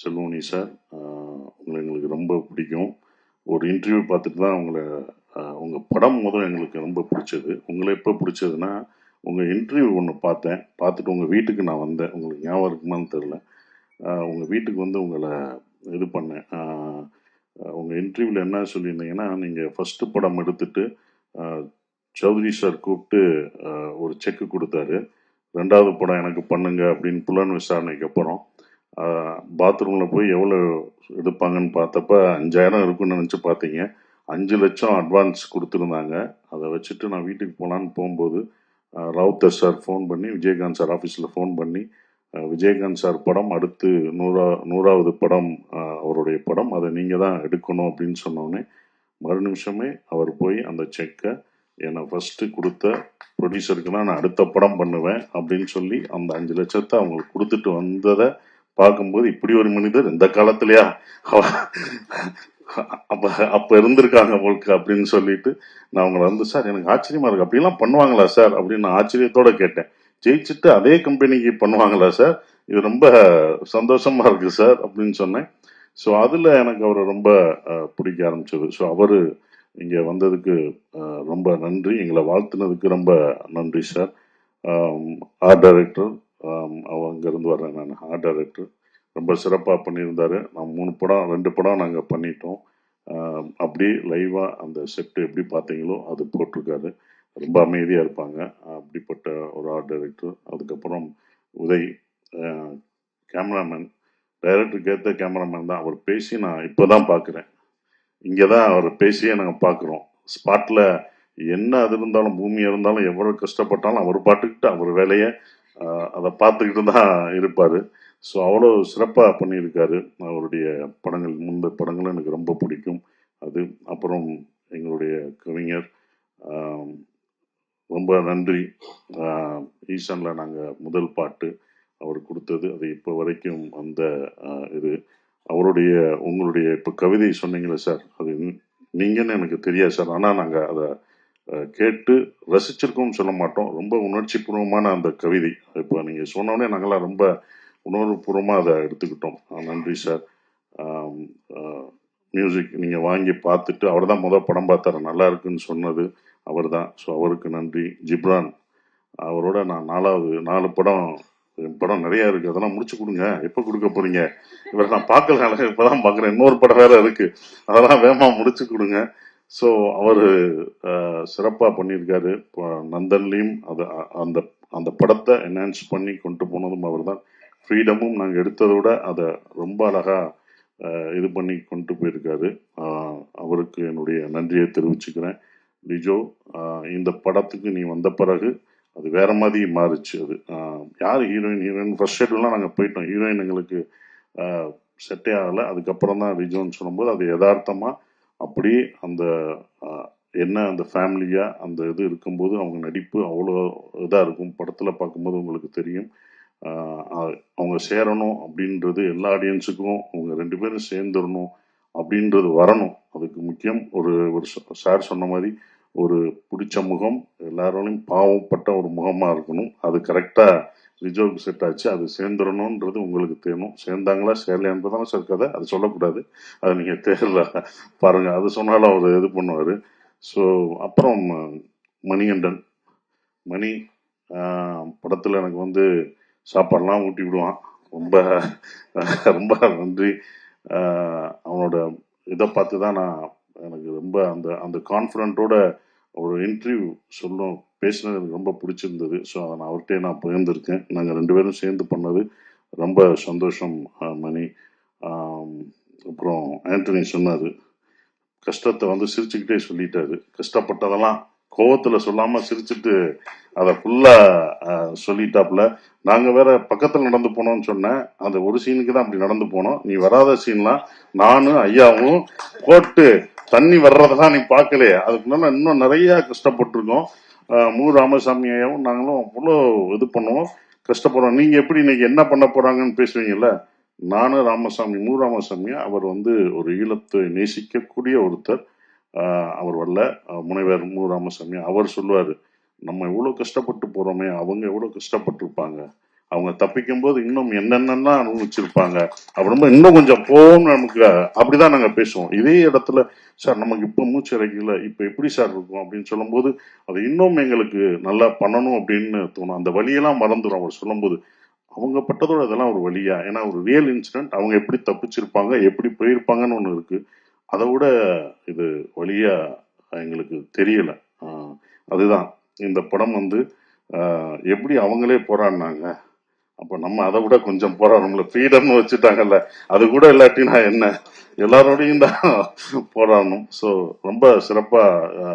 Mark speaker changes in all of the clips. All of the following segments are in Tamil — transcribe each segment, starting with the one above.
Speaker 1: செல்வமணி சார். உங்களை எங்களுக்கு ரொம்ப பிடிக்கும். ஒரு இன்டர்வியூ பார்த்துட்டு தான் உங்களை உங்கள் படம் முதல் எங்களுக்கு ரொம்ப பிடிச்சது. உங்களை எப்போ பிடிச்சதுன்னா உங்கள் இன்டர்வியூ ஒன்று பார்த்தேன். பார்த்துட்டு உங்கள் வீட்டுக்கு நான் வந்தேன். உங்களுக்கு ஞாபகம் இருக்குமான்னு தெரில உங்கள் வீட்டுக்கு வந்து உங்களை இது பண்ணேன். உங்கள் இன்டர்வியூவில் என்ன சொல்லியிருந்தீங்கன்னா நீங்கள் ஃபஸ்ட்டு படம் எடுத்துட்டு சௌத்ரி சார் கூப்பிட்டு ஒரு செக்கு கொடுத்தாரு. ரெண்டாவது படம் எனக்கு பண்ணுங்க அப்படின்னு புலன் விசாரணைக்கு அப்புறம் பாத்ரூமில் போய் எவ்வளோ எடுப்பாங்கன்னு பார்த்தப்ப அஞ்சாயிரம் இருக்குன்னு நினச்சி பார்த்தீங்க. அஞ்சு லட்சம் அட்வான்ஸ் கொடுத்துருந்தாங்க. அதை வச்சுட்டு நான் வீட்டுக்கு போகலான்னு போகும்போது ஆஹ் ராவுத்தர் சார் ஃபோன் பண்ணி விஜயகாந்த் சார் ஆஃபீஸில் ஃபோன் பண்ணி விஜயகாந்த் சார் படம் அடுத்து நூறா நூறாவது படம் அவருடைய படம். அதை நீங்கள் தான் எடுக்கணும் அப்படின்னு சொன்னோடனே மறு நிமிஷமே அவர் போய் அந்த செக்கை என்னை ஃபஸ்ட்டு கொடுத்த ப்ரொடியூசருக்கு தான் நான் அடுத்த படம் பண்ணுவேன் அப்படின்னு சொல்லி அந்த அஞ்சு லட்சத்தை அவங்களுக்கு கொடுத்துட்டு வந்ததை பார்க்கும்போது இப்படி ஒரு மனிதர் இந்த காலத்திலயா? அப்ப அப்ப இருந்திருக்காங்க உங்களுக்கு அப்படின்னு சொல்லிட்டு நான் அவங்கள வந்து சார் எனக்கு ஆச்சரியமா இருக்கு. அப்படிலாம் பண்ணுவாங்களா சார்? அப்படின்னு நான் ஆச்சரியத்தோட கேட்டேன். ஜெயிச்சுட்டு அதே கம்பெனிக்கு பண்ணுவாங்களா சார்? இது ரொம்ப சந்தோஷமா இருக்கு சார் அப்படின்னு சொன்னேன். ஸோ அதுல எனக்கு அவரை ரொம்ப பிடிக்க ஆரம்பிச்சது. ஸோ அவரு இங்க வந்ததுக்கு ரொம்ப நன்றி. எங்களை வாழ்த்துனதுக்கு ரொம்ப நன்றி சார். ஆர்ட் டைரக்டர் அங்கேருந்து வர்றேன் நான். ஆர்ட் டைரக்டர் ரொம்ப சிறப்பாக பண்ணியிருந்தாரு. நான் மூணு படம் ரெண்டு படம் நாங்கள் பண்ணிட்டோம். அப்படி அப்படியே லைவாக அந்த செட்டு எப்படி பார்த்தீங்களோ அது போட்டிருக்காரு. ரொம்ப அமைதியாக இருப்பாங்க. அப்படிப்பட்ட ஒரு ஆர்ட் டைரக்டர் அதுக்கப்புறம் உதய் கேமராமேன் டைரக்டருக்கு ஏற்ற கேமராமேன் தான். அவர் பேசி நான் இப்போ தான் பார்க்குறேன். இங்கே தான் அவர் பேசியே நாங்கள் பார்க்குறோம். ஸ்பாட்டில் என்ன அது இருந்தாலும் பூமி இருந்தாலும் எவ்வளோ கஷ்டப்பட்டாலும் அவர் பாட்டுக்கிட்டு அவர் வேலையை அதை பார்த்துக்கிட்டு தான் இருப்பார். ஸோ அவ்வளோ சிறப்பாக பண்ணியிருக்காரு. அவருடைய படங்கள் முன்பு படங்களும் எனக்கு ரொம்ப பிடிக்கும். அது அப்புறம் எங்களுடைய கவிஞர் ரொம்ப நன்றி. ஈசனில் ஈசானில் நாங்கள் முதல் பாட்டு அவர் கொடுத்தது. அது இப்போ வரைக்கும் அந்த இது. அவருடைய உங்களுடைய இப்போ கவிதை சொன்னீங்களே சார் அது நீங்கன்னு எனக்கு தெரியாது சார். ஆனால் நாங்கள் அதை கேட்டு ரசிச்சிருக்கோம்னு சொல்ல மாட்டோம். ரொம்ப உணர்ச்சிபூர்வமான அந்த கவிதை. இப்போ நீங்கள் சொன்னோடனே நாங்களாம் ரொம்ப உணர்வுபூர்வமாக அதை எடுத்துக்கிட்டோம். நன்றி சார். மியூசிக் நீங்கள் வாங்கி பார்த்துட்டு அவர் தான் முதல் படம் பார்த்தார். நல்லா இருக்குன்னு சொன்னது அவர் தான் ஸோ அவருக்கு நன்றி. ஜிப்ரான் அவரோட நான் நாலாவது நாலு படம் என் படம் நிறையா இருக்குது அதெல்லாம் முடிச்சு கொடுங்க. எப்போ கொடுக்க போகிறீங்க இவரை நான் பார்க்கல. இப்பதான் பார்க்குறேன். இன்னொரு படம் வேறு இருக்குது அதெல்லாம் வேகமாக முடிச்சு கொடுங்க. ஸோ அவர் சிறப்பாக பண்ணியிருக்காரு. இப்போ நந்தன்லையும் அது அந்த அந்த படத்தை என்ஹான்ஸ் பண்ணி கொண்டு போனதும் அவர் தான் ஃப்ரீடமும் நாங்கள் எடுத்ததை விட அதை ரொம்ப அழகாக இது பண்ணி கொண்டு போயிருக்காரு. அவருக்கு என்னுடைய நன்றியை தெரிவிச்சுக்கிறேன். லிஜோ இந்த படத்துக்கு நீ வந்த பிறகு அது வேற மாதிரி மாறுச்சு. அது யார் ஹீரோயின் ஹீரோயின்? ஃபர்ஸ்ட் ஷெட்யூல்லாம் நாங்கள் போயிட்டோம். ஹீரோயின் எங்களுக்கு செட்டே ஆகலை. அதுக்கப்புறம் தான் ரிஜோன்னு சொல்லும்போது அது யதார்த்தமாக அப்படியே அந்த என்ன அந்த ஃபேமிலியாக அந்த இது இருக்கும்போது அவங்க நடிப்பு அவ்வளோ இதாக இருக்கும். படத்தில் பார்க்கும்போது உங்களுக்கு தெரியும். அவங்க சேரணும் அப்படின்றது எல்லா ஆடியன்ஸுக்கும் அவங்க ரெண்டு பேரும் சேர்ந்துடணும் அப்படின்றது வரணும். அதுக்கு முக்கியம் ஒரு ஒரு சார் சொன்ன மாதிரி ஒரு பிடிச்ச முகம் எல்லாரோடையும் பாவப்பட்ட ஒரு முகமாக இருக்கணும். அது கரெக்டாக ரிஜோவுக்கு செட் ஆச்சு. அது சேர்ந்துடணுன்றது உங்களுக்கு தேணும் சேர்ந்தாங்களா? சேரலையான்றதான சார் கதை. அது சொல்லக்கூடாது. அது நீங்கள் தேர்ல பாருங்கள் அது சொன்னாலும் அவர் இது பண்ணுவார். ஸோ அப்புறம் மணிகண்டன். மணி படத்தில் எனக்கு வந்து சாப்பாடெலாம் ஊட்டி விடுவான். ரொம்ப ரொம்ப நன்றி. அவனோட இதை பார்த்து தான் நான் எனக்கு ரொம்ப அந்த அந்த கான்ஃபிடண்ட்டோட ஒரு இன்டர்வியூ சொல்லும் பேசினது எனக்கு ரொம்ப பிடிச்சிருந்தது. ஸோ அதை நான் அவர்கிட்டயே நான் பகிர்ந்திருக்கேன். நாங்கள் ரெண்டு பேரும் சேர்ந்து பண்ணது ரொம்ப சந்தோஷம் மணி. அப்புறம் ஆண்டனி சொன்னார். கஷ்டத்தை வந்து சிரிச்சுக்கிட்டே சொல்லிட்டாரு. கஷ்டப்பட்டதெல்லாம் கோவத்தில் சொல்லாம சிரிச்சுட்டு அதை ஃபுல்லா சொல்லிட்டாப்புல. நாங்க வேற பக்கத்துல நடந்து போனோம்னு சொன்னேன். அந்த ஒரு சீனுக்கு தான் அப்படி நடந்து போனோம். நீ வராத சீன்லாம் நானும் ஐயாவும் போட்டு தண்ணி வர்றதெல்லாம் நீ பார்க்கலையே. அதுக்குள்ள இன்னும் நிறைய கஷ்டப்பட்டிருக்கோம். மு ராமசாமி ஐயாவும் நாங்களும் அவ்வளோ இது பண்ணுவோம். கஷ்டப்படுறோம். நீங்கள் எப்படி இன்னைக்கு என்ன பண்ண போகிறாங்கன்னு பேசுவீங்கல்ல? நானும் ராமசாமி மு ராமசாமி அவர் வந்து ஒரு ஈழத்தை நேசிக்கக்கூடிய ஒருத்தர். அவர் வரல. முனைவர் மு ராமசாமி அவர் சொல்லுவார் நம்ம எவ்வளோ கஷ்டப்பட்டு போகிறோமே அவங்க எவ்வளோ கஷ்டப்பட்டிருப்பாங்க. அவங்க தப்பிக்கும் போது இன்னும் என்னென்னலாம் அனுபவிச்சிருப்பாங்க அப்புறமா இன்னும் கொஞ்சம் போகும்னு நமக்கு அப்படிதான் நாங்கள் பேசுவோம். இதே இடத்துல சார் நமக்கு இப்போ மூச்சு இறக்கல இப்போ எப்படி சார் இருக்கும்? அப்படின்னு சொல்லும்போது அது இன்னும் எங்களுக்கு நல்லா பண்ணணும் அப்படின்னு தோணும். அந்த வழியெல்லாம் மறந்துடும் அவர் சொல்லும்போது. அவங்க பட்டதோட அதெல்லாம் ஒரு வழியா? ஏன்னா ஒரு ரியல் இன்சிடென்ட் அவங்க எப்படி தப்பிச்சிருப்பாங்க எப்படி போயிருப்பாங்கன்னு ஒன்று இருக்கு. அதை விட இது வழியா எங்களுக்கு தெரியலை. அதுதான். இந்த படம் வந்து எப்படி அவங்களே போராடினாங்க அப்போ நம்ம அதை விட கொஞ்சம் போராடணும்ல ஃப்ரீடம்னு வச்சுட்டாங்கல்ல. அது கூட இல்லாட்டினா என்ன? எல்லாரோடையும் தான் போராடணும். ஸோ ரொம்ப சிறப்பாக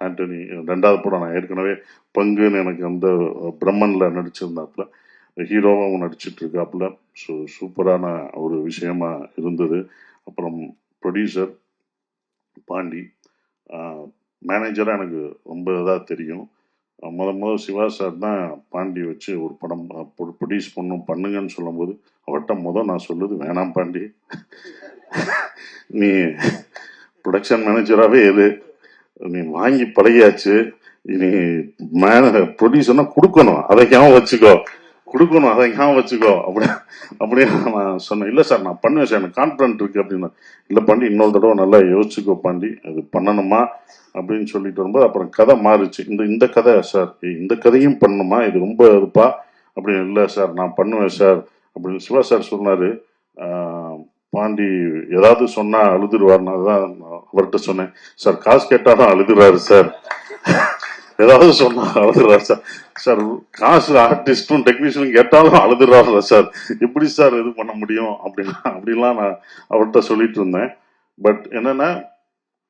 Speaker 1: ஆண்டனி ரெண்டாவது படம் நான் ஏற்கனவே பங்குன்னு எனக்கு அந்த பிரம்மன்ல நடிச்சிருந்தாப்புல ஹீரோவாகவும் நடிச்சிட்டு இருக்காப்புல ஸோ சூப்பரான ஒரு விஷயமா இருந்தது. அப்புறம் ப்ரொடியூசர் பாண்டி மேனேஜராக எனக்கு ரொம்ப இதாக தெரியும். முத முத சிவா சார் தான் பாண்டி வச்சு ஒரு படம் ப்ரொடியூஸ் பண்ணும் பண்ணுங்கன்னு சொல்லும்போது அவர்கிட்ட முத நான் சொல்லுது வேணாம் பாண்டி. நீ ப்ரொடக்ஷன் மேனேஜராகவே எது நீ வாங்கி பழகியாச்சு. நீ மேன ப்ரொடியூசர்னா கொடுக்கணும். அதை வச்சுக்கோ. கொடுக்கணும் அதை ஞாபகம் வச்சுக்கோ. அப்படி அப்படியே நான் சொன்னேன் இல்லை சார் நான் பண்ணுவேன் சார் எனக்கு கான்ஃபிடன்ட் இருக்கு அப்படின்னு இல்லை பாண்டி இன்னொரு தடவை நல்லா யோசிச்சுக்கோ பாண்டி அது பண்ணணுமா? அப்படின்னு சொல்லிட்டு வரும்போது அப்புறம் கதை மாறுச்சு. இந்த இந்த கதை சார் இந்த கதையும் பண்ணணுமா? இது ரொம்ப இருப்பா அப்படின்னு இல்லை சார் நான் பண்ணுவேன் சார் அப்படின்னு சிவா சார் சொன்னார். பாண்டி ஏதாவது சொன்னால் அழுதுருவார்னு தான் அவர்கிட்ட சொன்னேன். சார் காசு கேட்டாலும் அழுதுறாரு சார். ஏதாவது சொன்னா அழுதுறாரு சார். சார் காசு ஆர்டிஸ்டும் டெக்னீஷியனும் கேட்டாலும் அழுதுறாரு சார். எப்படி சார் இது பண்ண முடியும் அப்படின்னா அப்படிலாம் நான் அவர்கிட்ட சொல்லிட்டு இருந்தேன். பட் என்னன்னா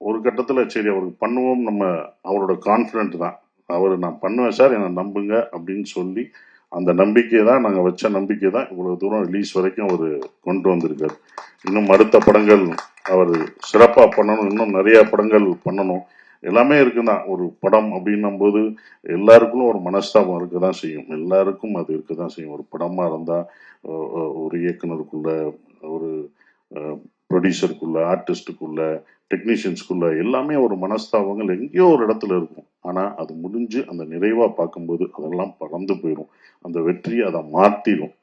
Speaker 1: ஒரு கட்டத்தில் சரி அவருக்கு பண்ணுவோம் நம்ம அவரோட கான்ஃபிடென்ட் தான். அவர் நான் பண்ணுவேன் சார் என்னை நம்புங்க அப்படின்னு சொல்லி அந்த நம்பிக்கை தான் நாங்கள் வச்ச நம்பிக்கை தான் இவ்வளோ தூரம் ரிலீஸ் வரைக்கும் அவர் கொண்டு வந்திருக்காரு. இன்னும் அடுத்த படங்கள் அவர் சிறப்பாக பண்ணணும். இன்னும் நிறையா படங்கள் பண்ணணும். எல்லாமே இருக்குதான். ஒரு படம் அப்படின்னும் போது எல்லாருக்கும் ஒரு மனஸ்தாபம் இருக்க தான் செய்யும். எல்லாருக்கும் அது இருக்க தான் செய்யும். ஒரு படமாக இருந்தால் ஒரு இயக்குனருக்குள்ள ஒரு ப்ரொடியூசருக்குள்ள ஆர்டிஸ்டுக்குள்ள டெக்னீஷியன்ஸ்குள்ள எல்லாமே ஒரு மனஸ்தாபங்கள் எங்கேயோ ஒரு இடத்துல இருக்கும். ஆனால் அது முடிஞ்சு அந்த நிறைவாக பார்க்கும்போது அதெல்லாம் பறந்து போயிடும் அந்த வெற்றி அதை மாற்றிடும்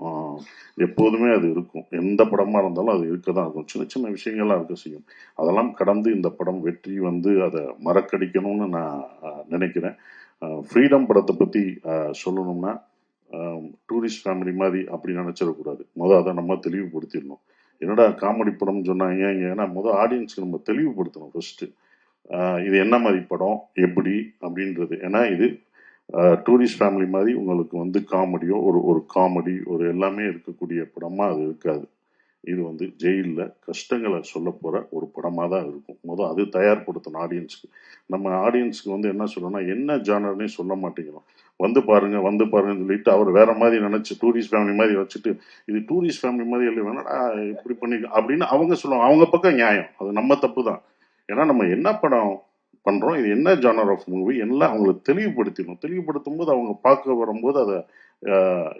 Speaker 1: எப்போதுமே அது இருக்கும். எந்த படமாக இருந்தாலும் அது இருக்க தான் இருக்கும். சின்ன சின்ன விஷயங்கள்லாம் இருக்க செய்யும். அதெல்லாம் கடந்து இந்த படம் வெற்றி வந்து அதை மறக்கடிக்கணும்னு நான் நினைக்கிறேன். ஃப்ரீடம் படத்தை பற்றி சொல்லணும்னா டூரிஸ்ட் ஃபேமிலி மாதிரி அப்படி நினச்சிடக்கூடாது. மொதல் அதை நம்ம தெளிவுபடுத்திடணும். என்னடா காமெடி படம்னு சொன்னாங்க ஏன்னா முதல் ஆடியன்ஸ்க்கு நம்ம தெளிவுபடுத்தணும் ஃபஸ்ட்டு இது என்ன மாதிரி படம் எப்படி அப்படின்றது. ஏன்னா இது டூரிஸ்ட் ஃபேமிலி மாதிரி உங்களுக்கு வந்து காமெடியோ ஒரு ஒரு காமெடி ஒரு எல்லாமே இருக்கக்கூடிய படமாக அது இருக்காது. இது வந்து ஜெயிலில் கஷ்டங்களை சொல்ல போகிற ஒரு படமாக தான் இருக்கும். முதல் அது தயார்படுத்தணும் ஆடியன்ஸ்க்கு நம்ம ஆடியன்ஸ்க்கு வந்து என்ன சொல்லணும்னா என்ன ஜானர்னே சொல்ல மாட்டேங்கிறோம். வந்து பாருங்க வந்து பாருங்கன்னு சொல்லிட்டு அவர் வேற மாதிரி நினைச்சு டூரிஸ்ட் ஃபேமிலி மாதிரி வச்சுட்டு இது டூரிஸ்ட் ஃபேமிலி மாதிரி இல்லை வேணாடா இப்படி பண்ணி அப்படின்னு அவங்க சொல்லுவாங்க. அவங்க பக்கம் நியாயம். அது நம்ம தப்பு தான் ஏன்னா நம்ம என்ன படம் பண்றோம் இது என்ன ஜானர் ஆஃப் மூவி எல்லாம் அவங்களுக்கு தெளிவுபடுத்திடணும். தெளிவுபடுத்தும் போது அவங்க பார்க்க வரும்போது அதை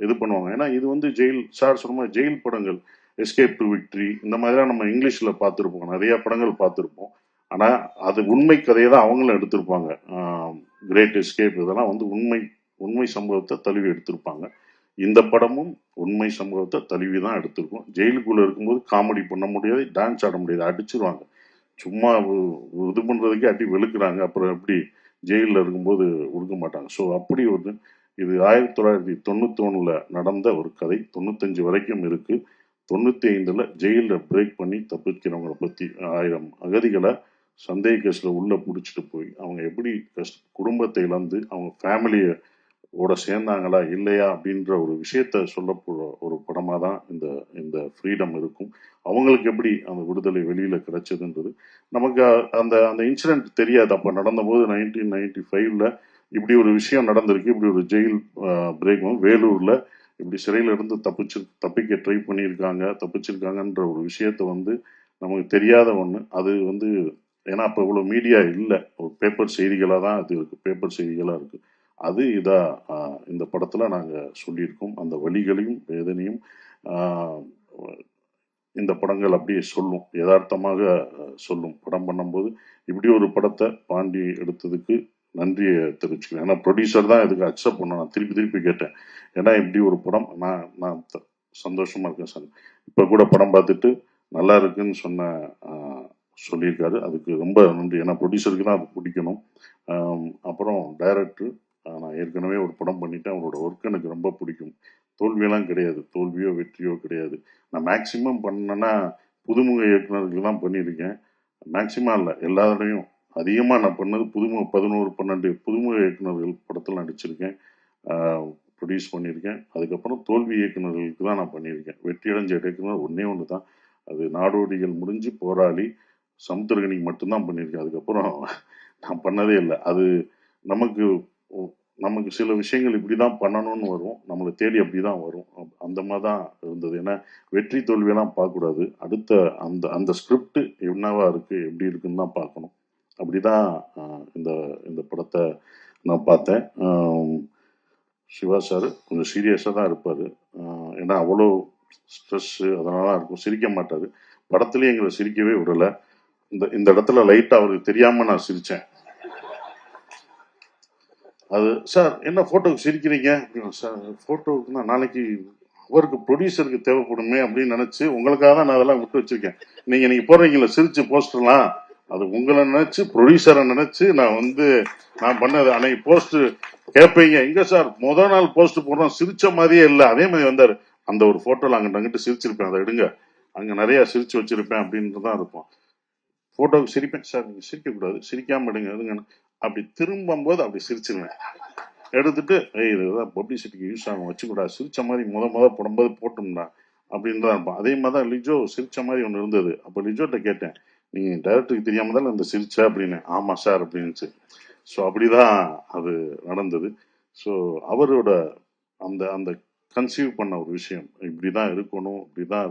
Speaker 1: இது பண்ணுவாங்க. ஏன்னா இது வந்து ஜெயில் சார் சொன்ன மாதிரி ஜெயில் படங்கள். எஸ்கேப் டு விக்ட்ரி இந்த மாதிரிலாம் நம்ம இங்கிலீஷில் பார்த்துருப்போம். நிறைய படங்கள் பார்த்துருப்போம். ஆனால் அது உண்மை கதையை தான் அவங்களும் எடுத்திருப்பாங்க. கிரேட் எஸ்கேப் இதெல்லாம் வந்து உண்மை உண்மை சம்பவத்தை தழுவி எடுத்திருப்பாங்க. இந்த படமும் உண்மை சம்பவத்தை தழுவி தான் எடுத்திருக்கும். ஜெயிலுக்குள்ள இருக்கும்போது காமெடி பண்ண முடியாது டான்ஸ் ஆட முடியாது அடிச்சிருவாங்க. சும்மா இது பண்றதுக்கே அடி வெளுக்கிறாங்க அப்புறம் எப்படி ஜெயிலில் இருக்கும்போது கொடுக்க மாட்டாங்க. ஸோ அப்படி ஒரு இது. ஆயிரத்தி தொள்ளாயிரத்தி தொண்ணூற்றி ஒன்றில் நடந்த ஒரு கதை. தொண்ணூத்தஞ்சு வரைக்கும் இருக்கு. தொண்ணூத்தி ஐந்துல ஜெயிலில் பிரேக் பண்ணி தப்பிக்கிறவங்களை பத்தி ஆயிரம் அகதிகளை சந்தேக கேஸில் உள்ள பிடிச்சிட்டு போய் அவங்க எப்படி கஷ்ட குடும்பத்தை இழந்து அவங்க ஃபேமிலியை ஓட சேர்ந்தாங்களா இல்லையா அப்படின்ற ஒரு விஷயத்த சொல்ல ஒரு படமாக தான் இந்த இந்த ஃப்ரீடம் இருக்கும். அவங்களுக்கு எப்படி அந்த விடுதலை வெளியில் கிடைச்சதுன்றது? நமக்கு அந்த அந்த இன்சிடென்ட் தெரியாது. அப்போ நடந்தபோது நைன்டீன் நைன்டி ஃபைவ்ல இப்படி ஒரு விஷயம் நடந்திருக்கு. இப்படி ஒரு ஜெயில் பிரேக்கும் வேலூரில் இப்படி சிறையில இருந்து தப்பிச்சு தப்பிக்க ட்ரை பண்ணியிருக்காங்க. தப்பிச்சிருக்காங்கன்ற ஒரு விஷயத்த வந்து நமக்கு தெரியாத ஒன்று அது வந்து ஏன்னா அப்போ இவ்வளோ மீடியா இல்லை. ஒரு பேப்பர் செய்திகளாக தான் அது இருக்குது பேப்பர் செய்திகளாக இருக்குது அது இதா இந்த படத்துல நாங்க சொல்லியிருக்கோம். அந்த வழிகளையும் வேதனையும் இந்த படங்கள் அப்படியே சொல்லும். யதார்த்தமாக சொல்லும். படம் பண்ணும்போது இப்படி ஒரு படத்தை பாண்டி எடுத்ததுக்கு நன்றியை தெரிவிச்சுக்கிறேன். ஏன்னா ப்ரொடியூசர் தான் இதுக்கு அக்செப்ட் பண்ண நான் திருப்பி திருப்பி கேட்டேன். ஏன்னா இப்படி ஒரு படம் நான் நான் சந்தோஷமா இருக்கேன் சார். இப்போ கூட படம் பார்த்துட்டு நல்லா இருக்குன்னு சொன்ன சொல்லியிருக்காரு. அதுக்கு ரொம்ப நன்றி. ஏன்னா ப்ரொடியூசருக்கு தான் அது பிடிக்கணும். அப்புறம் டைரக்டர் நான் ஏற்கனவே ஒரு படம் பண்ணிட்டேன். அவரோட ஒர்க் எனக்கு ரொம்ப பிடிக்கும். தோல்வியெல்லாம் கிடையாது. தோல்வியோ வெற்றியோ கிடையாது. நான் மேக்சிமம் பண்ணேன்னா புதுமுக இயக்குநர்கள் தான் பண்ணியிருக்கேன். மேக்சிமம் இல்லை எல்லாரோடையும். அதிகமாக நான் பண்ணது புதுமுக பதினோரு பன்னெண்டு புதுமுக இயக்குனர்கள் படத்தில் நடிச்சிருக்கேன். ப்ரொடியூஸ் பண்ணியிருக்கேன். அதுக்கப்புறம் தோல்வி இயக்குனர்களுக்கு தான் நான் பண்ணியிருக்கேன். வெற்றி அடைஞ்ச இயக்குனர் ஒன்றே ஒன்று தான். அது நாடோடிகள் முடிஞ்சு போராளி சமுத்திரகனிக்கு மட்டும்தான் பண்ணியிருக்கேன். அதுக்கப்புறம் நான் பண்ணதே இல்லை. அது நமக்கு நமக்கு சில விஷயங்கள் இப்படி தான் பண்ணணும்னு வரும். நம்மளை தேடி அப்படி தான் வரும் அந்த மாதிரி தான் இருந்தது. ஏன்னா வெற்றி தோல்வியெல்லாம் பார்க்கக்கூடாது. அடுத்த அந்த அந்த ஸ்கிரிப்ட் என்னவா இருக்கு எப்படி இருக்குன்னு தான் பார்க்கணும். அப்படிதான் தான் இந்த இந்த படத்தை நான் பார்த்தேன். சிவா சார் கொஞ்சம் சீரியஸாக தான் இருப்பார். ஏன்னா அவ்வளோ ஸ்ட்ரெஸ்ஸு அதனால தான் இருக்கும். சிரிக்க மாட்டார். படத்துலேயே எங்களை சிரிக்கவே விடலை. இந்த இந்த இடத்துல லைட்டாக அவருக்கு தெரியாமல் நான் சிரித்தேன் அது சார் என்ன ஃபோட்டோவுக்கு சிரிக்கிறீங்க? அப்படின்னு சார் ஃபோட்டோவுக்கு தான் நாளைக்கு அவருக்கு ப்ரொடியூசருக்கு தேவைப்படுமே அப்படின்னு நினச்சி உங்களுக்காக தான் நான் அதெல்லாம் விட்டு வச்சிருக்கேன். நீங்கள் நீங்கள் போடுறீங்களா சிரிச்சு போஸ்டர்லாம்? அது உங்களை நினச்சி ப்ரொடியூசரை நினச்சி நான் வந்து நான் பண்ணது அன்னைக்கு போஸ்ட் கேட்பீங்க எங்க சார் முத நாள் போஸ்ட் போடுறோம் சிரிச்ச மாதிரியே இல்லை. அதே மாதிரி வந்தார் அந்த ஒரு ஃபோட்டோவில் அங்கிட்ட அங்கிட்டு சிரிச்சிருப்பேன் அதை எடுங்க. அங்கே நிறைய சிரிச்சு வச்சிருப்பேன் அப்படின்ட்டு தான் இருப்போம் ஃபோட்டோவுக்கு சிரிப்பேன். சார் நீங்கள் சிரிக்கக்கூடாது சிரிக்காம எடுங்க எடுங்க அப்படி திரும்பும்போது அப்படி சிரிச்சிருவேன். எடுத்துட்டு ஏய் இதுதான் பப்ளிசிட்டிக்கு யூஸ் ஆகும் வச்சுக்கூடா சிரிச்ச மாதிரி முத முத போடும்போது போட்டோம்னா அப்படின்னு தான் இருப்பான். அதே மாதிரி தான் லிஜோ சிரிச்ச மாதிரி ஒன்று இருந்தது. அப்போ லிஜோட்ட கேட்டேன் நீங்கள் டைரக்டருக்கு தெரியாம தான் இந்த சிரிச்ச? அப்படின்னு. ஆமாம் சார் அப்படின்னுச்சு. ஸோ அப்படிதான் அது நடந்தது. ஸோ அவரோட அந்த அந்த கன்சீவ் பண்ண ஒரு விஷயம் இப்படி தான் இருக்கணும் இப்படி தான்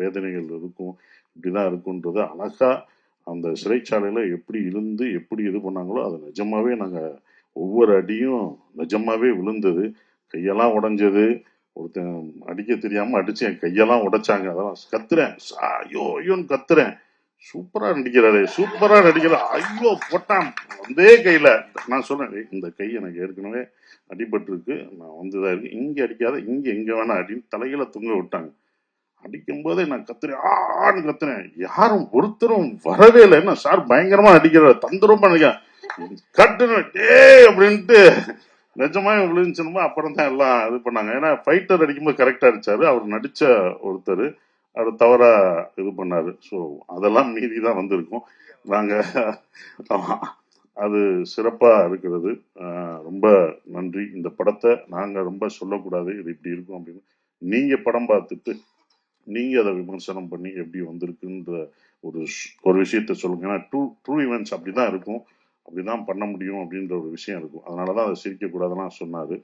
Speaker 1: வேதனைகள் இருக்கும் இப்படி தான் இருக்குன்றது அழகா அந்த சிறைச்சாலையில் எப்படி இருந்து எப்படி இது பண்ணாங்களோ அது நிஜமாகவே நாங்கள் ஒவ்வொரு அடியும் நிஜமாகவே விழுந்தது. கையெல்லாம் உடஞ்சது. ஒருத்தன் அடிக்க தெரியாமல் அடித்து என் கையெல்லாம் உடைச்சாங்க. அதெல்லாம் கத்துறேன். ஐயோ ஐயோன்னு கத்துறேன். சூப்பராக நடிக்கிறாரு. சூப்பராக நடிக்கிறார். ஐயோ போட்டான். வந்தே கையில். நான் சொன்னேன் இந்த கை எனக்கு ஏற்கனவே அடிபட்டிருக்கு. நான் வந்து இதாக இருக்கு. இங்கே அடிக்காத இங்கே எங்கே வேணாம் அடின்னு தலையில தொங்க விட்டாங்க. அடிக்கும் போதே நான் கத்துறேன். ஆன்னு கத்துறேன். யாரும் ஒருத்தரும் வரவே இல்லை. என்ன சார் பயங்கரமா அடிக்கிற தந்திரமா நடிக்க கட்டுனேன் டேய் அப்படின்ட்டு நிஜமா விழுந்துச்சுமா அப்புறம் தான் எல்லாம் இது பண்ணாங்க. ஏன்னா ஃபைட்டர் அடிக்கும்போது கரெக்டா அடிச்சாரு. அவர் நடிச்ச ஒருத்தர். அவர் தவறா இது பண்ணாரு. ஸோ அதெல்லாம் மீறி தான் வந்திருக்கும். நாங்க அது சிறப்பா இருக்கிறது. ரொம்ப நன்றி. இந்த படத்தை நாங்க ரொம்ப சொல்லக்கூடாது. இது இப்படி இருக்கும் அப்படின்னு நீங்க படம் பார்த்துட்டு நீங்க அதை விமர்சனம் பண்ணி எப்படி வந்திருக்குன்ற ஒரு ஒரு விஷயத்த சொல்லுங்க. ஏன்னா ட்ரூ ட்ரூ ஈவெண்ட்ஸ் அப்படிதான் இருக்கும். அப்படிதான் பண்ண முடியும் அப்படின்ற ஒரு விஷயம் இருக்கும். அதனாலதான் அதை சிரிக்க சொன்னார் சொன்னாரு.